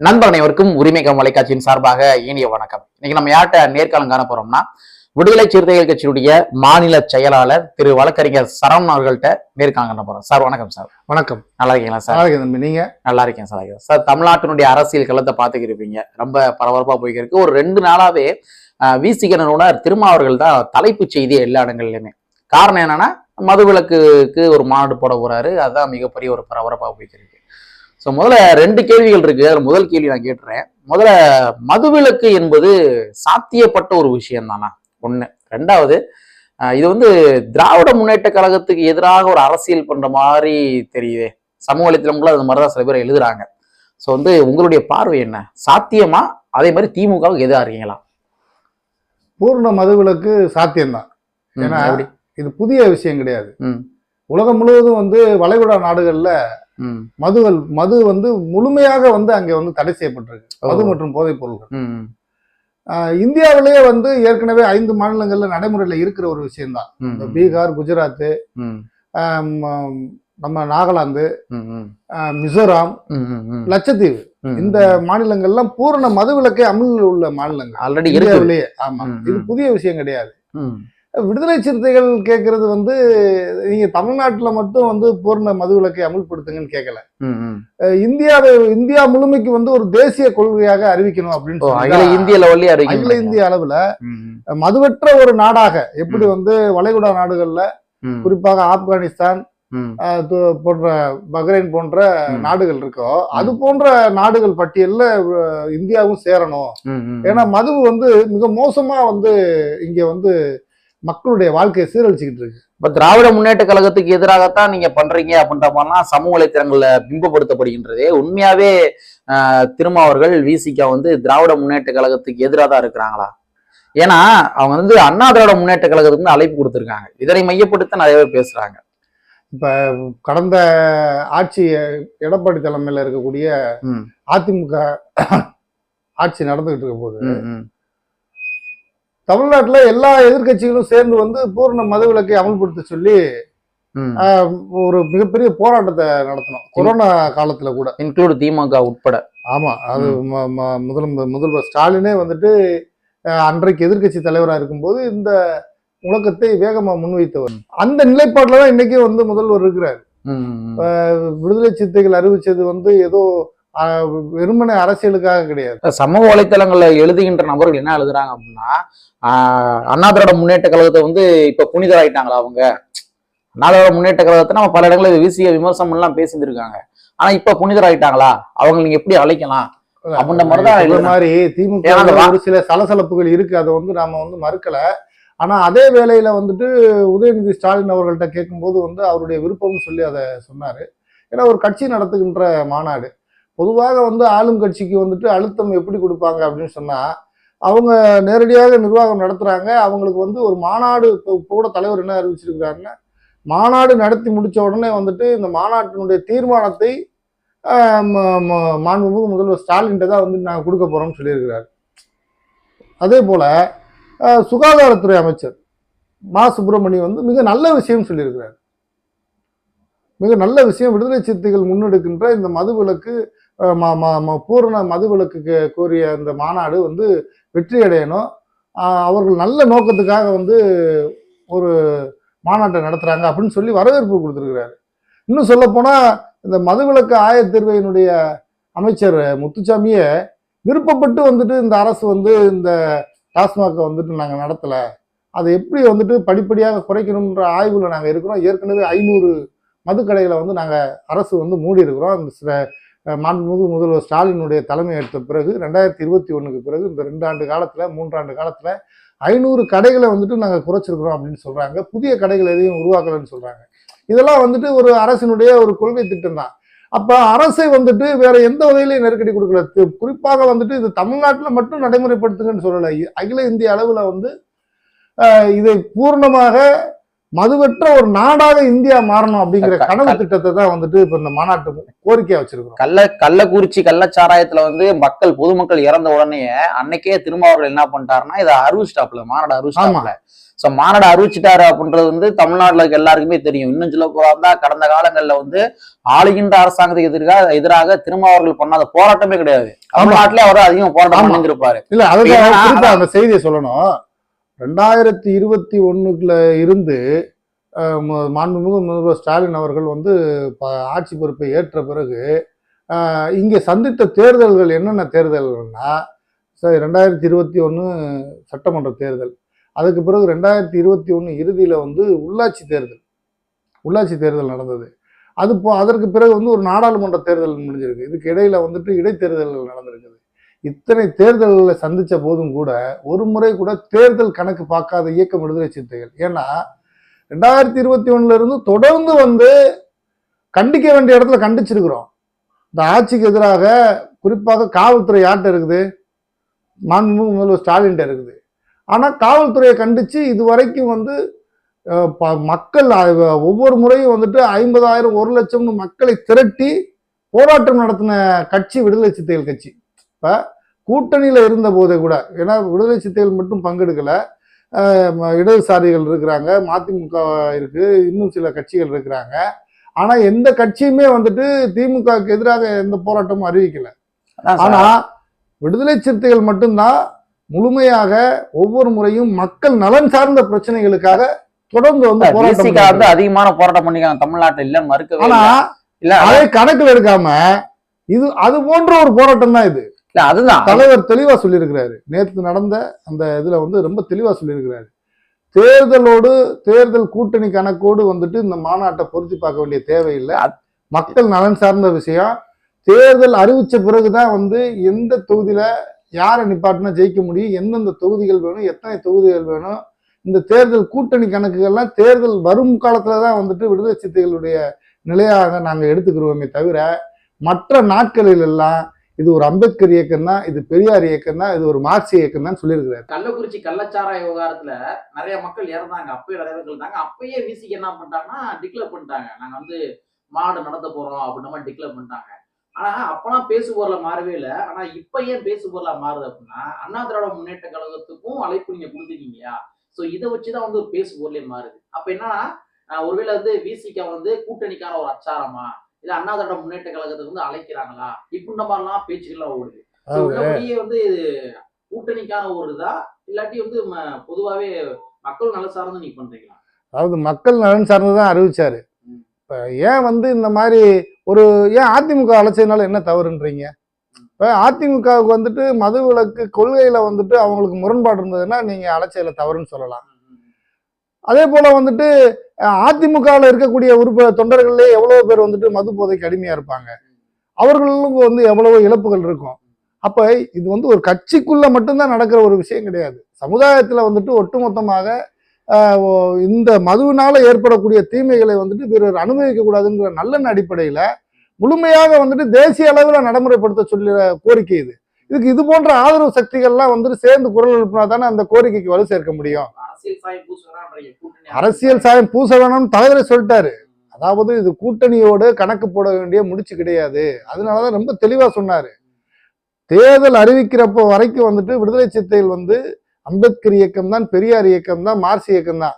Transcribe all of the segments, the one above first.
நண்பர் அனைவருக்கும் உரிமைக்கம் வலைக்காட்சியின் சார்பாக இனிய வணக்கம். இன்னைக்கு நம்ம யார்கிட்ட நேர்காலம் காண போறோம்னா விடுதலை சிறுத்தைகள் கட்சியுடைய மாநில செயலாளர் திரு வழக்கறிஞர் சரவணன் அவர்கள்ட்ட நேர்காலம் காண போறோம். சார் வணக்கம் சார். வணக்கம். நல்லா இருக்கீங்களா சார்? நல்லா தம்பி நீங்க? நல்லா இருக்கேன் சார் சார் தமிழ்நாட்டினுடைய அரசியல் களத்தை பார்த்துக்கிருப்பீங்க. ரொம்ப பரபரப்பா போய்க்கு இருக்கு ஒரு ரெண்டு நாளாவே விசிகனோட திருமாவர்கள் தான் தலைப்பு செய்தி எல்லா இடங்கள்லயுமே. காரணம் என்னன்னா மதுவிலக்குக்கு ஒரு மாநாடு போட போறாரு. அதுதான் மிகப்பெரிய ஒரு பரபரப்பா போய்க்கு இருக்கு ஸோ முதல்ல ரெண்டு கேள்விகள் இருக்கு. அதுல முதல் கேள்வி நான் கேட்டுறேன். முதல்ல மதுவிலக்கு என்பது சாத்தியப்பட்ட ஒரு விஷயம் தானா? ஒண்ணு. ரெண்டாவது இது வந்து திராவிட முன்னேற்ற கழகத்துக்கு எதிராக ஒரு அரசியல் பண்ற மாதிரி தெரியுதே. சமூக வலைத்தளங்களும் அது மாதிரிதான் சில பேர் எழுதுறாங்க. ஸோ வந்து உங்களுடைய பார்வை என்ன? சாத்தியமா? அதே மாதிரி திமுகவுக்கு எதிராக இருக்கீங்களா? பூர்ண மதுவிலக்கு சாத்தியம்தான். ஏன்னா? இது புதிய விஷயம் கிடையாது. உலகம் முழுவதும் வந்து வளைகுடா நாடுகள்ல மதுகள் மது வந்து முழுமையாக வந்து அங்க வந்து தடை செய்யப்பட்டிருக்கு. மது மற்றும் போதைப் பொருள்கள். இந்தியாவிலேயே வந்து ஏற்கனவே ஐந்து மாநிலங்கள்ல நடைமுறையில இருக்கிற ஒரு விஷயம்தான். இந்த பீகார் குஜராத் நம்ம நாகாலாந்து மிசோராம் லட்சத்தீவு. இந்த மாநிலங்கள்லாம் பூரண மதுவிலக்கே அமலில் உள்ள மாநிலங்கள். ஆல்ரெடி இந்தியாவிலேயே. ஆமா. இது. புதிய விஷயம் கிடையாது. விடுதலை சிறுத்தைகள் கேட்கறது வந்து நீங்க தமிழ்நாட்டுல மட்டும் வந்து பூர்ண மதுவிலக்கை அமல்படுத்துங்கன்னு கேட்கல இந்தியாவை இந்தியா முழுமைக்கு வந்து ஒரு தேசிய கொள்கையாக அறிவிக்கணும் அப்படின்னு இந்திய லெவல்லே அகில இந்திய அளவுல மதுவற்ற ஒரு நாடாக எப்படி வந்து வளைகுடா நாடுகள்ல குறிப்பாக ஆப்கானிஸ்தான் போன்ற பஹ்ரைன் போன்ற. நாடுகள் இருக்கோ அது போன்ற நாடுகள் பட்டியல்ல இந்தியாவும் சேரணும். ஏன்னா மது வந்து மிக மோசமா வந்து இங்க வந்து மக்களுடைய வாழ்க்கையை சீரழிச்சுக்கிட்டு இருக்கு. இப்ப திராவிட முன்னேற்ற கழகத்துக்கு எதிராகத்தான் நீங்க பண்றீங்க அப்படின்ற மாதிரிலாம் சமூக வலைத்தளங்கள்ல பிம்பப்படுத்தப்படுகின்றதே. உண்மையாவே திருமாவர்கள் விசிகா வந்து திராவிட முன்னேற்ற கழகத்துக்கு எதிராக தான் இருக்கிறாங்களா? ஏன்னா அவங்க வந்து அண்ணா திராவிட முன்னேற்ற கழகத்துக்கு அழைப்பு கொடுத்திருக்காங்க. இதனை மையப்படுத்த நிறைய பேர் பேசுறாங்க. இப்ப கடந்த ஆட்சி எடப்பாடி தலைமையில இருக்கக்கூடிய அதிமுக ஆட்சி நடந்துகிட்டு இருக்க போது தமிழ்நாட்டுல எல்லா எதிர்க்கட்சிகளும் சேர்ந்து வந்து பூரண மதுவிலக்கை அமல்படுத்த சொல்லி ஒரு மிகப்பெரிய போராட்டத்தை நடத்தணும். கொரோனா காலத்துல கூட. இன்க்ளூட் திமுக உட்பட. ஆமா அது ம- ம- முதல்வர் ஸ்டாலினே வந்துட்டு அன்றைக்கு எதிர்க்கட்சி தலைவரா இருக்கும்போது இந்த முழக்கத்தை வேகமா முன்வைத்தவர். அந்த நிலைப்பாட்டுல தான் இன்னைக்கு வந்து முதல்வர் இருக்கிறார். விடுதலை சிறுத்தைகள் அறிவிச்சது வந்து ஏதோ வெறுமனே அரசியலுக்காக கிடையாது. சமூக வலைத்தளங்கள்ல எழுதுகின்ற நபர்கள் என்ன எழுதுறாங்க அப்படின்னா அண்ணா திராவிட முன்னேற்ற கழகத்தை வந்து இப்ப புனிதராயிட்டாங்களா அவங்க? அண்ணா திராவிட முன்னேற்ற கழகத்தை நம்ம பல இடங்களில் விசிய விமர்சனம் எல்லாம் பேசியிருக்காங்க ஆனா இப்ப புனிதராயிட்டாங்களா? அவங்க நீங்க எப்படி அழைக்கலாம்? அப்படின்ற மாதிரி தான். மாதிரி திமுக ஒரு சில சலசலப்புகள் இருக்கு அதை வந்து நாம வந்து மறுக்கல. ஆனா அதே வேளையில வந்துட்டு உதயநிதி ஸ்டாலின் அவர்கள்ட்ட கேட்கும்போது வந்து அவருடைய விருப்பம்னு சொல்லி அதை சொன்னாரு. ஏன்னா ஒரு கட்சி நடத்துகின்ற மாநாடு. பொதுவாக வந்து ஆளும் கட்சிக்கு வந்துட்டு அழுத்தம் எப்படி கொடுப்பாங்க அப்படின்னு சொன்னால் அவங்க நேரடியாக நிர்வாகம் நடத்துகிறாங்க அவங்களுக்கு வந்து ஒரு மாநாடு இப்போ கூட தலைவர் என்ன அறிவிச்சிருக்கிறாருன்னா மாநாடு நடத்தி முடித்த உடனே வந்துட்டு இந்த மாநாட்டினுடைய தீர்மானத்தை மாண்புமிகு முதல்வர் ஸ்டாலின்கிட்ட தான் வந்து நாங்கள் கொடுக்க போகிறோம்னு சொல்லியிருக்கிறார். அதே போல் சுகாதாரத்துறை அமைச்சர் மா. சுப்பிரமணியம் வந்து மிக நல்ல விஷயம் சொல்லியிருக்கிறார். மிக நல்ல விஷயம் விடுதலை சிறுத்தைகள் முன்னெடுக்கின்ற இந்த மதுவிலக்கு பூரண மதுவிலக்கு கோரிய இந்த மாநாடு வந்து வெற்றி அடையணும் அவர்கள் நல்ல நோக்கத்துக்காக வந்து ஒரு மாநாட்டை நடத்துகிறாங்க அப்படின்னு சொல்லி வரவேற்பு கொடுத்துருக்கிறாரு. இன்னும் சொல்லப்போனால் இந்த மதுவிலக்கு ஆயத்தீர்வையினுடைய அமைச்சர் முத்துச்சாமியை விருப்பப்பட்டு வந்துட்டு இந்த அரசு வந்து இந்த டாஸ்மாகை வந்துட்டு நாங்கள் நடத்தலை. அதை எப்படி வந்துட்டு படிப்படியாக குறைக்கணுன்ற ஆய்வில் நாங்கள் இருக்கிறோம். ஏற்கனவே ஐநூறு மதுக்கடைகளை வந்து நாங்கள் அரசு வந்து மூடி இருக்கிறோம் அந்த சில மாண்புமிகு முதல்வர் ஸ்டாலினுடைய தலைமை எடுத்த பிறகு ரெண்டாயிரத்தி இருபத்தி ஒன்றுக்கு பிறகு இந்த ரெண்டு ஆண்டு காலத்தில் மூன்றாண்டு காலத்தில் ஐநூறு கடைகளை வந்துட்டு நாங்கள் குறைச்சிருக்கிறோம் அப்படின்னு சொல்கிறாங்க புதிய கடைகள் எதையும் உருவாக்கலைன்னு சொல்கிறாங்க இதெல்லாம் வந்துட்டு ஒரு அரசினுடைய ஒரு கொள்கை திட்டம் தான். அப்போ அரசை வந்துட்டு வேற எந்த வகையிலையும் நெருக்கடி கொடுக்கல. குறிப்பாக வந்துட்டு இது தமிழ்நாட்டில் மட்டும் நடைமுறைப்படுத்துங்கன்னு சொல்லலை. அகில இந்திய அளவில் வந்து இதை பூர்ணமாக மதுவற்ற ஒரு நாடாக இந்தியா மாறணும் அப்படிங்கிற கனவு திட்டத்தை தான் வந்துட்டு இப்ப இந்த மாநாட்டு கோரிக்கையா வச்சிருக்கிறோம். கள்ள கள்ளக்குறிச்சி கள்ளச்சாராயத்துல வந்து மக்கள் பொதுமக்கள் இறந்த உடனே அன்னைக்கே திருமாவர்கள் என்ன பண்ணிட்டாருன்னா இதை அறிவிச்சிட்டாப்ல மாநாடு அறிவிச்சிட்டாப்ல ஸோ மாநாடு அறிவிச்சிட்டாரு அப்படின்றது வந்து தமிழ்நாட்டுல இருக்க எல்லாருக்குமே தெரியும். இன்னும் சொல்ல போறா கடந்த காலங்கள்ல வந்து ஆளுகின்ற அரசாங்கத்துக்கு எதிராக எதிராக திருமாவர்கள் பண்ணாத போராட்டமே கிடையாது. தமிழ்நாட்டிலே அவர் அதிகம் போராட்டம் ஆமா. பண்ணியிருப்பாரு இல்ல அதுக்கு அந்த செய்தியை சொல்லணும். ரெண்டாயிரத்தி இருபத்தி ஒன்றுல இருந்து மாண்புமிகு முதல்வர் ஸ்டாலின் அவர்கள் வந்து ப- ஆட்சி பொறுப்பை ஏற்ற பிறகு இங்கே சந்தித்த தேர்தல்கள் என்னென்ன தேர்தல்கள்னா சரி ரெண்டாயிரத்தி இருபத்தி ஒன்று சட்டமன்ற தேர்தல். அதுக்கு பிறகு ரெண்டாயிரத்தி இருபத்தி ஒன்று இறுதியில் வந்து உள்ளாட்சி தேர்தல் உள்ளாட்சி தேர்தல் நடந்தது. அது போ அதற்கு பிறகு வந்து ஒரு நாடாளுமன்ற தேர்தல் முடிஞ்சிருக்கு. இதுக்கு இடையில் வந்துட்டு இடைத்தேர்தல்கள் நடந்திருக்குது. இத்தனை தேர்தல்களை சந்தித்த போதும் கூட ஒரு முறை கூட தேர்தல் கணக்கு பார்க்காத இயக்கம் விடுதலை சிறுத்தைகள் ஏன்னா ரெண்டாயிரத்தி இருபத்தி ஒண்ணுல இருந்து தொடர்ந்து வந்து கண்டிக்க வேண்டிய இடத்துல கண்டிச்சிருக்கிறோம். இந்த ஆட்சிக்கு எதிராக குறிப்பாக காவல்துறை யார்கிட்ட இருக்குது? மாண்புமிகு முதல்வர் ஸ்டாலின்கிட்ட இருக்குது. ஆனால் காவல்துறையை கண்டித்து இது வரைக்கும் வந்து ப- மக்கள் ஒவ்வொரு முறையும் வந்துட்டு ஐம்பதாயிரம் ஒரு லட்சம்னு மக்களை திரட்டி போராட்டம் நடத்தின கட்சி விடுதலை சிறுத்தைகள் கட்சி. இப்ப கூட்டணியில இருந்த போதே கூட ஏன்னா விடுதலை சிறுத்தைகள் மட்டும் பங்கெடுக்கல. இடதுசாரிகள் இருக்கிறாங்க மதிமுக இருக்கு இன்னும் சில கட்சிகள் இருக்கிறாங்க. ஆனா எந்த கட்சியுமே வந்துட்டு திமுகவுக்கு எதிராக எந்த போராட்டமும் அறிவிக்கல. அதான் ஆனா சார். விடுதலை சிறுத்தைகள் மட்டும்தான் முழுமையாக ஒவ்வொரு முறையும் மக்கள் நலன் சார்ந்த பிரச்சனைகளுக்காக தொடர்ந்து வந்து போராட்டம் வந்து அதிகமான போராட்டம் பண்ணிருக்காங்க. தமிழ்நாட்டுல இல்லன்னு மறுக்கவே ஆனா இல்ல. இல்ல அதை கணக்கில் எடுக்காம இது அது போன்ற ஒரு போராட்டம் தான் இது. இல்ல அதுதான். தலைவர் தெளிவா சொல்லியிருக்கிறாரு. நேற்று நடந்த அந்த இதுல வந்து ரொம்ப தெளிவா சொல்லியிருக்கிறாரு. தேர்தலோடு தேர்தல் கூட்டணி கணக்கோடு வந்துட்டு இந்த மாநாட்டை பொருத்தி பார்க்க வேண்டிய தேவையில்லை. மக்கள் நலன் சார்ந்த விஷயம். தேர்தல் அறிவிச்ச பிறகுதான் வந்து எந்த தொகுதியில யாரை நிப்பாட்டினா ஜெயிக்க முடியும் எந்தெந்த தொகுதிகள் வேணும் எத்தனை தொகுதிகள் வேணும் இந்த தேர்தல் கூட்டணி கணக்குகள்லாம் தேர்தல் வரும் காலத்துல தான் வந்துட்டு விடுதலை சிறுத்தைகளுடைய நிலையாக நாங்கள் எடுத்துக்கிறோமே தவிர மற்ற நாட்களில் எல்லாம் இது ஒரு அம்பேத்கர் இயக்கம் தான் இது பெரியார் இயக்கம் தான் இது ஒரு மார்க்சிய இயக்கம் தான் சொல்லியிருக்கிறாரு. கள்ளக்குறிச்சி கள்ளச்சாராய விவகாரத்துல நிறைய மக்கள் இறந்தாங்க. அப்பயே நிறைய பேர் இருந்தாங்க. அப்பயே விசிக்கு என்ன பண்ணிட்டாங்கன்னா டிக்ளேர் பண்ணிட்டாங்க. நாங்க வந்து மாடு நடத்த போறோம் அப்படின்ற மாதிரி டிக்ளேர் பண்ணிட்டாங்க. ஆனா அப்பெல்லாம் பேசு பொருளை மாறவே இல்லை. ஆனா இப்ப ஏன் பேசு பொருளா மாறுது அப்படின்னா அண்ணா திராவிட முன்னேற்ற கழகத்துக்கும் அழைப்பு நீங்க கொடுத்துருக்கீங்க இல்லையா? சோ இதை வச்சுதான் வந்து ஒரு பேசு பொருளே மாறுது. அப்ப என்னன்னா ஒருவேளை வந்து விசிக வந்து கூட்டணிக்கான ஒரு அச்சாரமா? இல்ல அண்ணா திராவிட முன்னேற்ற கழகத்துக்கு வந்து அழைக்கிறாங்களா? இப்படின்ற மாதிரிலாம் பேச்சுக்கள்லாம் ஓடுது. வந்து கூட்டணிக்கான ஒரு இதா? இல்லாட்டி வந்து பொதுவாவே மக்கள் நல சார்ந்து நீங்க பண்றீங்களா? அதாவது மக்கள் நலன் சார்ந்து தான் அறிவிச்சாரு. இப்ப ஏன் வந்து இந்த மாதிரி ஒரு ஏன் அதிமுக அழைச்சதுனால என்ன தவறுன்றீங்க? இப்ப அதிமுகவுக்கு வந்துட்டு மது விலக்கு கொள்கையில வந்துட்டு அவங்களுக்கு முரண்பாடு இருந்ததுன்னா நீங்க அழைச்சதுல தவறுன்னு சொல்லலாம். அதே போல் வந்துட்டு அதிமுகவில் இருக்கக்கூடிய உறுப்ப தொண்டர்கள்லேயே எவ்வளோ பேர் வந்துட்டு மது போதைக்கு அடிமையாக இருப்பாங்க. அவர்களுக்கு வந்து எவ்வளவோ இழப்புகள் இருக்கும். அப்போ இது வந்து ஒரு கட்சிக்குள்ளே மட்டும்தான் நடக்கிற ஒரு விஷயம் கிடையாது. சமுதாயத்தில் வந்துட்டு ஒட்டுமொத்தமாக இந்த மதுவினால் ஏற்படக்கூடிய தீமைகளை வந்துட்டு பிறர் அனுபவிக்கக்கூடாதுங்கிற நல்லெண்ண அடிப்படையில் முழுமையாக வந்துட்டு தேசிய அளவில் நடைமுறைப்படுத்த சொல்லி கோரிக்கை இது. இதுக்கு இது போன்ற ஆதரவு சக்திகள்லாம் வந்துட்டு சேர்ந்து குரல் எழுப்பினா தானே அந்த கோரிக்கைக்கு வலு சேர்க்க முடியும். அரசியல் சாயம் பூச வேணும்னு தலைவரே சொல்லிட்டாரு. அதாவது இது கூட்டணியோடு கணக்கு போட வேண்டிய முடிச்சு கிடையாது. அதனாலதான் ரொம்ப தெளிவா சொன்னாரு. தேர்தல் அறிவிக்கிறப்போ வரைக்கும் வந்துட்டு விடுதலை சிறுத்தைகள் வந்து அம்பேத்கர் இயக்கம் தான் பெரியார் இயக்கம் தான் மார்க்ஸ் இயக்கம் தான்.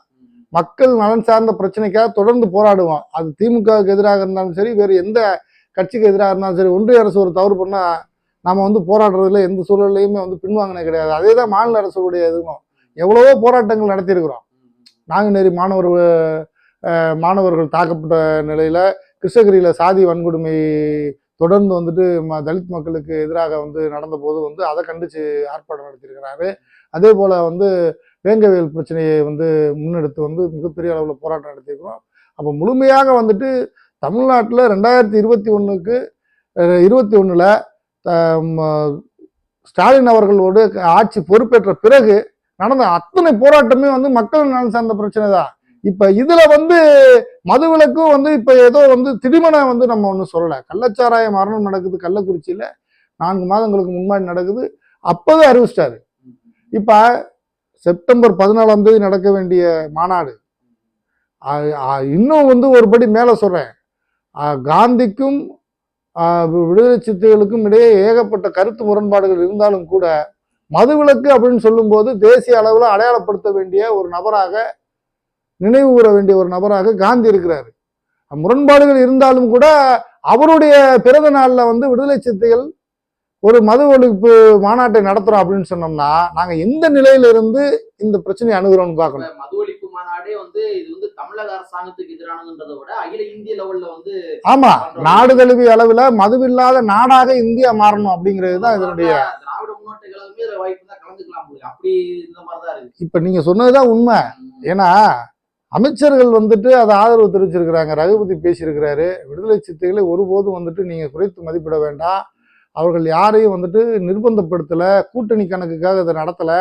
மக்கள் நலன் சார்ந்த பிரச்சனைக்காக தொடர்ந்து போராடுவோம் அது திமுகவுக்கு எதிராக இருந்தாலும் சரி வேறு எந்த கட்சிக்கு எதிராக இருந்தாலும் சரி ஒன்றிய அரசு ஒரு தவறு பண்ணா நாம வந்து போராடுறதுல எந்த சூழல்லையுமே வந்து பின்வாங்கினே கிடையாது. அதே தான் மாநில அரசுடைய இதுவும். எவ்வளவோ போராட்டங்கள் நடத்தியிருக்கிறோம். நாங்குநேரி மாணவர் மாணவர்கள் தாக்கப்பட்ட நிலையில் கிருஷ்ணகிரியில் சாதி வன்கொடுமை தொடர்ந்து வந்துட்டு ம- தலித் மக்களுக்கு எதிராக வந்து நடந்த போது வந்து அதை கண்டித்து ஆர்ப்பாட்டம் நடத்தியிருக்கிறாரு. அதே போல் வந்து வேங்கவியல் பிரச்சனையை வந்து முன்னெடுத்து வந்து மிகப்பெரிய அளவில் போராட்டம் நடத்தியிருக்கிறோம். அப்போ முழுமையாக வந்துட்டு தமிழ்நாட்டில் ரெண்டாயிரத்தி இருபத்தி ஒன்றுக்கு இருபத்தி ஒன்றில் ஸ்டாலின் அவர்களோடு ஆட்சி பொறுப்பேற்ற பிறகு நடந்த அத்தனை போராட்டமே வந்து மக்கள் நலன் சார்ந்த பிரச்சனை தான். இப்ப இதுல வந்து மதுவிலக்கும் வந்து இப்ப ஏதோ வந்து திடீமென வந்து நம்ம ஒன்றும் சொல்லலை. கள்ளச்சாராய மரணம் நடக்குது கள்ளக்குறிச்சியில நான்கு மாதங்களுக்கு முன்னாடி நடக்குது. அப்போவே அறிவிச்சிட்டாரு. இப்ப செப்டம்பர் பதினாலாம் தேதி நடக்க வேண்டிய மாநாடு. இன்னும் வந்து ஒரு படி மேல சொல்றேன். காந்திக்கும் விடுதலை சித்தைகளுக்கும் இடையே ஏகப்பட்ட கருத்து முரண்பாடுகள் இருந்தாலும் கூட மதுவிலக்கு அப்படின்னு சொல்லும்போது தேசிய அளவில் அடையாளப்படுத்த வேண்டிய ஒரு நபராக நினைவு கூற வேண்டிய ஒரு நபராக காந்தி இருக்கிறாரு. முரண்பாடுகள் இருந்தாலும் கூட அவருடைய பிறந்த நாளில் வந்து விடுதலை சிறுத்தைகள் ஒரு மது ஒழிப்பு மாநாட்டை நடத்துறோம் அப்படின்னு சொன்னோம்னா நாங்க எந்த நிலையில இருந்து இந்த பிரச்சனையை அணுகிறோம்னு பார்க்கணும்? மது ஒழிப்பு மாநாடே வந்து இது வந்து தமிழக அரசாங்கத்துக்கு எதிரானதுன்றதை விட அகில இந்திய லெவல்ல வந்து ஆமா நாடு தழுவிய அளவுல மதுவில்லாத நாடாக இந்தியா மாறணும் அப்படிங்கிறது தான் இதனுடைய திராவிட வாய்ப்பு தான் கலந்துக்கலாம் அப்படி இந்த மாதிரி தான் இருக்கு. இப்ப நீங்க சொன்னதுதான் உண்மை. ஏன்னா அமைச்சர்கள் வந்துட்டு அதை ஆதரவு தெரிவிச்சிருக்கிறாங்க. ரகுபதி பேசியிருக்கிறாரு. விடுதலை சிறுத்தைகளை ஒருபோதும் வந்துட்டு நீங்க குறைத்து மதிப்பிட வேண்டாம். அவர்கள் யாரையும் வந்துட்டு நிர்பந்தப்படுத்தல. கூட்டணி கணக்குக்காக இதை நடத்தல.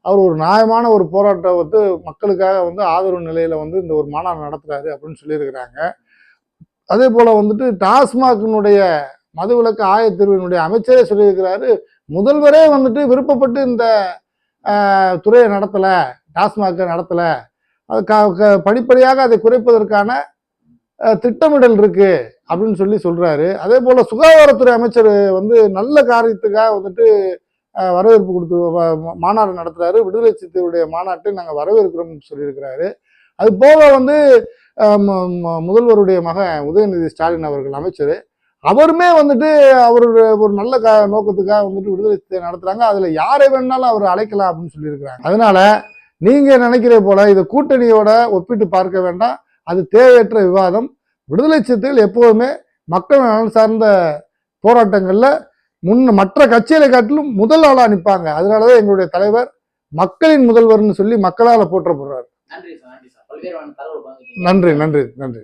அவர் ஒரு நியாயமான ஒரு போராட்டம் வந்து மக்களுக்காக வந்து ஆதரவு நிலையில வந்து இந்த ஒரு மாநாடு நடத்துறாரு அப்படின்னு சொல்லியிருக்கிறாங்க. அதே போல வந்துட்டு டாஸ்மாகினுடைய மதுவிலக்கு ஆயத்தீர்வினுடைய அமைச்சரே சொல்லியிருக்கிறாரு. முதல்வரே வந்துட்டு விருப்பப்பட்டு இந்த துறையை நடத்தலை டாஸ்மாகை நடத்தலை. அது க- படிப்படியாக அதை குறைப்பதற்கான திட்டமிடல் இருக்கு அப்படின்னு சொல்லி சொல்றாரு. அதே போல சுகாதாரத்துறை அமைச்சர் வந்து நல்ல காரியத்துக்காக வந்துட்டு வரவேற்பு கொடுத்து மாநாடு நடத்துறாரு. விடுதலை சிறுத்தைகளுடைய மாநாட்டை நாங்கள் வரவேற்கிறோம்னு சொல்லியிருக்கிறாரு. அது போக வந்து முதல்வருடைய மகன் உதயநிதி ஸ்டாலின் அவர்கள் அமைச்சர். அவருமே வந்துட்டு அவருடைய ஒரு நல்ல க நோக்கத்துக்காக வந்துட்டு விடுதலை சிறுத்தை நடத்துறாங்க. அதுல யாரை வேணாலும் அவர் அழைக்கலாம் அப்படின்னு சொல்லியிருக்கிறாங்க. அதனால நீங்க நினைக்கிற போல இதை கூட்டணியோட ஒப்பிட்டு பார்க்க வேண்டாம். அது தேவையற்ற விவாதம். விடுதலை சிறுத்தைகள் எப்போதுமே மக்கள் நலன் சார்ந்த போராட்டங்கள்ல முன்ன மற்ற கட்சிகளை காட்டிலும் முதல் ஆளா நிற்பாங்க அதனாலதான் எங்களுடைய தலைவர் மக்களின் முதல்வர்னு சொல்லி மக்களால போற்றப்படுறாரு. நன்றி நன்றி நன்றி.